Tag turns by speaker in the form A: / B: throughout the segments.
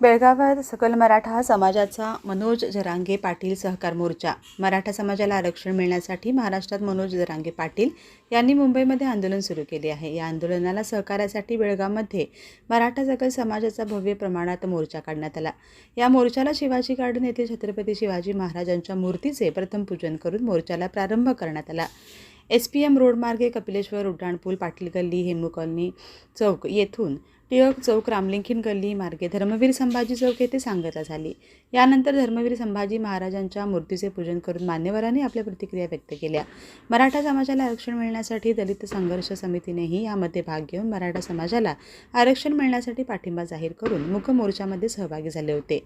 A: बेळगावात सकल मराठा समाजाचा मनोज जरांगे पाटील सहकार मोर्चा. मराठा समाजाला आरक्षण मिळण्यासाठी महाराष्ट्रात मनोज जरांगे पाटील यांनी मुंबईमध्ये आंदोलन सुरू केले आहे. या आंदोलनाला सहकार्यासाठी बेळगावमध्ये मराठा सकल समाजाचा भव्य प्रमाणात मोर्चा काढण्यात आला. या मोर्चाला शिवाजी गार्डन येथे छत्रपती शिवाजी महाराजांच्या मूर्तीचे प्रथम पूजन करून मोर्चाला प्रारंभ करण्यात आला. एस पी एम रोडमार्गे कपिलेश्वर उड्डाणपूल पाटील गल्ली हेमू कॉलनी चौक येथून टिळक चौक रामलिंगीन गल्ली मार्गे धर्मवीर संभाजी चौक येथे सांगता झाली. यानंतर धर्मवीर संभाजी महाराजांच्या मूर्तीचे पूजन करून मान्यवरांनी आपल्या प्रतिक्रिया व्यक्त केल्या. मराठा समाजाला आरक्षण मिळण्यासाठी दलित संघर्ष समितीनेही यामध्ये भाग घेऊन मराठा समाजाला आरक्षण मिळण्यासाठी पाठिंबा जाहीर करून मुख मोर्चामध्ये सहभागी झाले होते.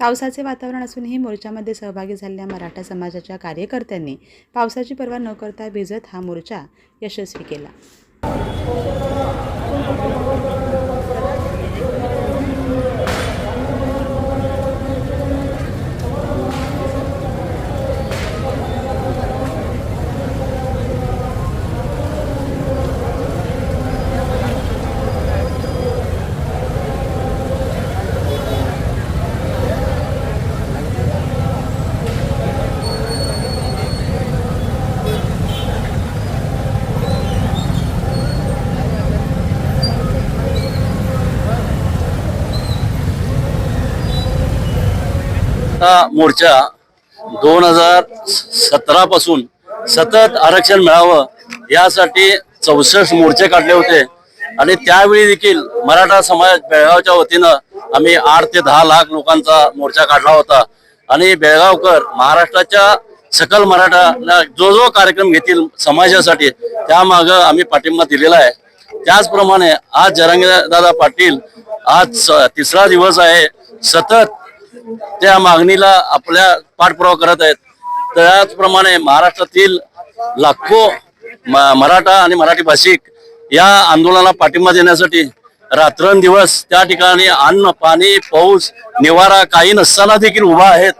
A: पावसाचे वातावरण असूनही मोर्चामध्ये सहभागी झालेल्या मराठा समाजाच्या कार्यकर्त्यांनी पावसाची पर्वा न करता भिजत हा मोर्चा यशस्वी केला.
B: मराठा मोर्चा दोन हजार सतरा पासून सतत आरक्षण मिळावं यासाठी चौसष्ट मोर्चे काढले होते. आणि त्यावेळी देखील मराठा समाज बेळगावच्या वतीनं आम्ही आठ ते दहा लाख लोकांचा मोर्चा काढला होता. आणि बेळगावकर महाराष्ट्राच्या सकल मराठाला जो जो कार्यक्रम घेतील समाजासाठी त्यामाग आम्ही पाठिंबा दिलेला आहे. त्याचप्रमाणे आज जरांगदादा पाटील आज तिसरा दिवस आहे. सतत त्या मागणीला आपल्या पाठपुरावा करत आहेत त्याचप्रमाणे महाराष्ट्रातील लाखो मराठा आणि मराठी भाषिक या आंदोलनाला पाठिंबा देण्यासाठी रात्रंदिवस त्या ठिकाणी अन्न पाणी पाऊस निवारा काही नसताना देखील उभा आहेत.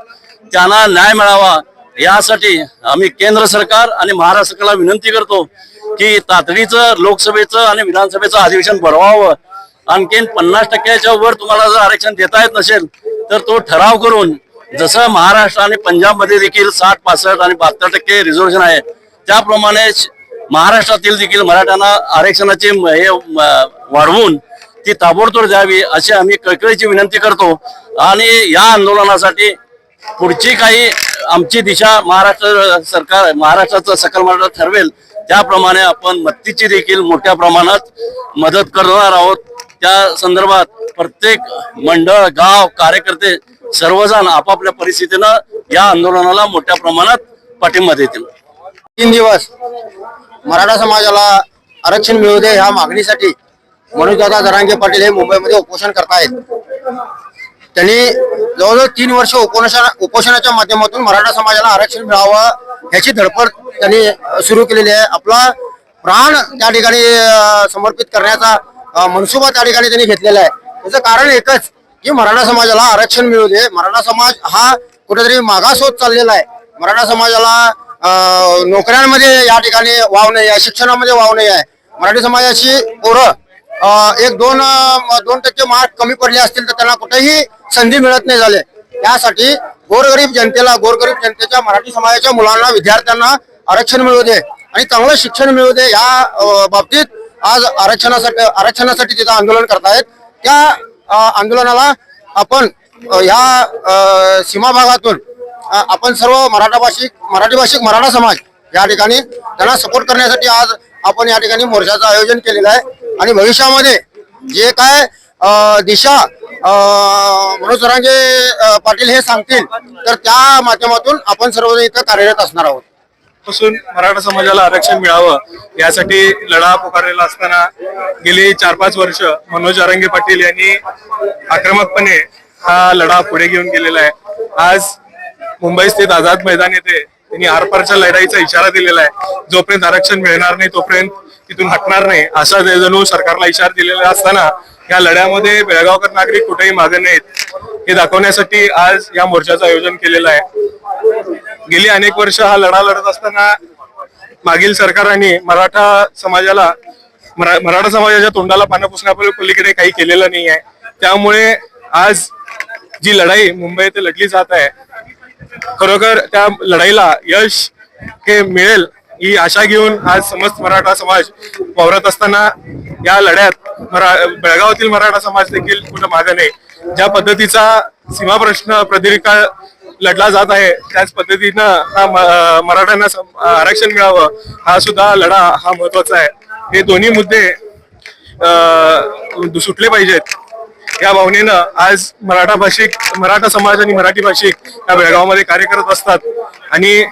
B: त्यांना न्याय मिळावा यासाठी आम्ही केंद्र सरकार आणि महाराष्ट्र सरकारला विनंती करतो की तातडीचं लोकसभेचं आणि विधानसभेचं अधिवेशन भरवावं. आणखीन पन्नास टक्क्याच्या वर तुम्हाला जर आरक्षण देता येत नसेल तर तो ठराव करून जसं महाराष्ट्र आणि पंजाबमध्ये देखील साठ पासष्ट आणि बहात्तर टक्के रिझर्वेशन आहे त्याप्रमाणे महाराष्ट्रातील देखील मराठ्यांना आरक्षणाचे म- हे वाढवून ती ताबडतोब द्यावी अशी आम्ही कळकळीची विनंती करतो. आणि या आंदोलनासाठी पुढची काही आमची दिशा महाराष्ट्र सरकार महाराष्ट्राचं सकल मराठा ठरवेल त्याप्रमाणे आपण मत्तीची देखील मोठ्या प्रमाणात मदत करणार आहोत. त्या संदर्भात प्रत्येक मंडळ गाव कार्यकर्ते सर्वजण आपापल्या परिस्थितीनं या आंदोलनाला मोठ्या प्रमाणात पाठिंबा देतील.
C: तीन दिवस मराठा समाजाला आरक्षण मिळू दे ह्या मागणीसाठी मनोजदादा जरांगे पाटील हे मुंबईमध्ये उपोषण करतायत. त्यांनी जवळजवळ तीन वर्ष उपोषणा उपोषणाच्या माध्यमातून मराठा समाजाला आरक्षण मिळावं ह्याची धडपड त्यांनी सुरू केलेली आहे. आपला प्राण त्या ठिकाणी समर्पित करण्याचा मनसुबा त्या ठिकाणी त्यांनी घेतलेला आहे. त्याचं कारण एकच की मराठा समाजाला आरक्षण मिळू दे. मराठा समाज हा कुठेतरी मागास होत चाललेला आहे. मराठा समाजाला नोकऱ्यांमध्ये या ठिकाणी वाव नाही आहे शिक्षणामध्ये वाव नाही आहे. मराठी समाजाची पोरं एक दोन दोन टक्के मार्क कमी पडले असतील तर त्यांना कुठेही संधी मिळत नाही झाले. त्यासाठी गोरगरीब जनतेला गोरगरीब जनतेच्या मराठी समाजाच्या मुलांना विद्यार्थ्यांना आरक्षण मिळू दे आणि चांगलं शिक्षण मिळू दे या बाबतीत आज आरक्षणासाठी आरक्षणासाठी तिथं आंदोलन करतायत. त्या आंदोलनाला आपण ह्या सीमा भागातून आपण सर्व मराठा भाषिक मराठी भाषिक मराठा समाज या ठिकाणी त्यांना सपोर्ट करण्यासाठी आज आपण या ठिकाणी मोर्चाचं आयोजन केलेलं आहे. आणि भविष्यामध्ये जे काय दिशा मनोज जरांगे पाटील हे सांगतील तर त्या माध्यमातून आपण सर्वजण इथं कार्यरत असणार आहोत.
D: पासून मराठा समाजाला आरक्षण मिळावं यासाठी लढा पुकारलेला असताना गेली चार पाच वर्ष मनोज अरंगे पाटील यांनी आक्रमकपणे हा लढा पुढे घेऊन गेलेला आहे. आज मुंबई स्थित आझाद मैदान येथे त्यांनी आरपारच्या लढाईचा इशारा दिलेला आहे. जोपर्यंत आरक्षण मिळणार नाही तोपर्यंत तिथून हटणार नाही असा जणू सरकारला इशारा दिलेला असताना या लढ्यामध्ये बेळगावकर नागरिक कुठेही मागे नाहीत. हे दाखवण्यासाठी आज या मोर्चाचं आयोजन केलेलं आहे. गेली अनेक वर्ष हा लढा लढत असताना मागील सरकारांनी मराठा समाजाला मरा- मराठा समाजाच्या तोंडाला पानं पुसण्यापलीकडे काही केलेलं नाही आहे. त्यामुळे आज जी लढाई मुंबई येथे लढली जात आहे खरोखर त्या लढाईला यश हे मिळेल ही आशा घेऊन आज समस्त मराठा समाज वावरत असताना या लढ्यात मरा बेळगावातील मराठा समाज देखील कुठं मागे नाही. ज्या पद्धतीचा सीमा प्रश्न प्रदीर्घ लढला जात आहे. त्याच पद्धतीनं हा मराठ्यांना सम- आरक्षण मिळावं हा सुद्धा लढा हा महत्त्वाचा आहे. हे दोन्ही मुद्दे सुटले पाहिजेत. या भावनेनं आज मराठा भाषिक मराठा समाज आणि मराठी भाषिक या बेळगावमध्ये कार्य करत असतात. आणि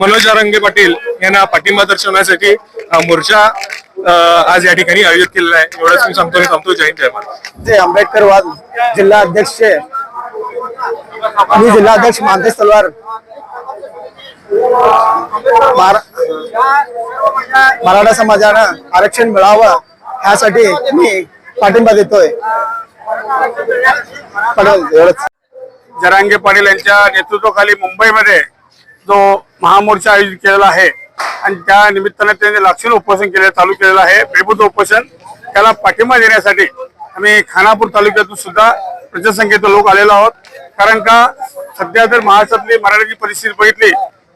D: मनोज रंगे पाटील यांना पाठिंबा दर्शवण्यासाठी हा मोर्चा आज या ठिकाणी आयोजित केलेला आहे. एवढंच मी सांगतो मी थांबतो. जय जय महाराज
E: जे आंबेडकरवाद जिल्हा अध्यक्ष मी जिल्हाध्यक्ष मानतेश तलवार मराठा समाजानं आरक्षण मिळावं ह्यासाठी मी पाठिंबा देतोय. पण
F: जरांगे पाटील यांच्या नेतृत्वाखाली मुंबईमध्ये जो महामोर्चा आयोजित केलेला आहे आणि त्या निमित्ताने त्यांनी लाक्षणिक उपोषण केले चालू केलेलं आहे बेबूत उपोषण. त्याला पाठिंबा देण्यासाठी आम्ही खानापूर तालुक्यातून सुद्धा प्रजासंख्येचे लोक आलेलो आहोत. कारण का? सध्या जर महाराष्ट्रातली मराठीची परिस्थिती बघितली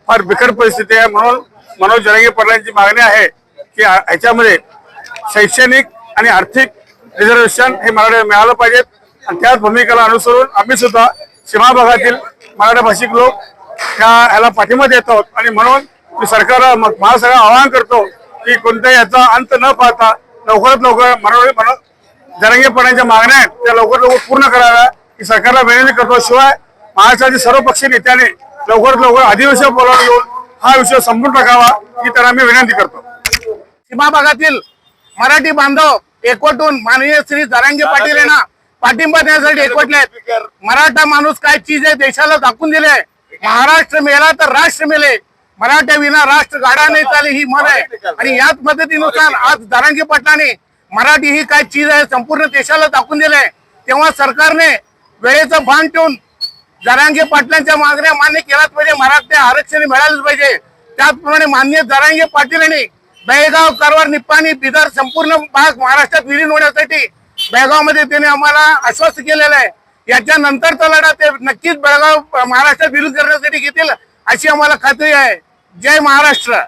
F: फार बिकट परिस्थिती आहे. म्हणून मनोज जरांगे पाटलांची मागणी आहे की ह्याच्यामध्ये शैक्षणिक आणि आर्थिक रिझर्वेशन हे मराठी मिळालं पाहिजेत. आणि त्याच भूमिकेला अनुसरून आम्ही सुद्धा सीमा भागातील मराठा भाषिक लोक ह्या ह्याला पाठिंबा देत आहोत. आणि म्हणून मी सरकारला म- आवाहन करतो की कोणत्याही याचा अंत न पाहता लवकरात लवकर मराठी म्हणून जरंगे पडण्याच्या मागण्या आहेत त्या लवकर लवकर पूर्ण कराव्या. ही सरकारला विनंती करतो. शिवाय महाराष्ट्रातील सर्व पक्षी नेत्याने लवकरात लवकर अधिवेशन बोलावून घेऊन हा विषय संपून टाकावा ही त्यांना मी विनंती करतो.
G: सीमा भागातील मराठी बांधव एकवटून माननीय श्री जरांगे पाटील यांना पाठिंबा देण्यासाठी एकवटले आहेत. मराठा माणूस काय चीज आहे देशाला दाखवून दिले महाराष्ट्र मेला तर राष्ट्र मेले. मराठ्या विना राष्ट्र गाडा नाही चाले ही म्हण आहे. आणि याच पद्धतीनुसार आज जरांगे पाटलाने मराठी ही काय चीज आहे संपूर्ण देशाला दाखवून दिलंय. तेव्हा सरकारने वेळेचं भान ठेवून जरांगे पाटलांच्या मागण्या मान्य केल्याच पाहिजे. मराठा आरक्षण मिळालंच पाहिजे. त्याचप्रमाणे मान्य जरांगे पाटील यांनी बेळगाव कारवार निप्पाणी बिदर संपूर्ण भाग महाराष्ट्रात विलीन होण्यासाठी बेळगावमध्ये त्यांनी आम्हाला आश्वस्त केलेलं आहे. याच्या नंतरचा लढा ते नक्कीच बेळगाव महाराष्ट्रात विलीन करण्यासाठी घेतील अशी आम्हाला खात्री आहे. जय महाराष्ट्र.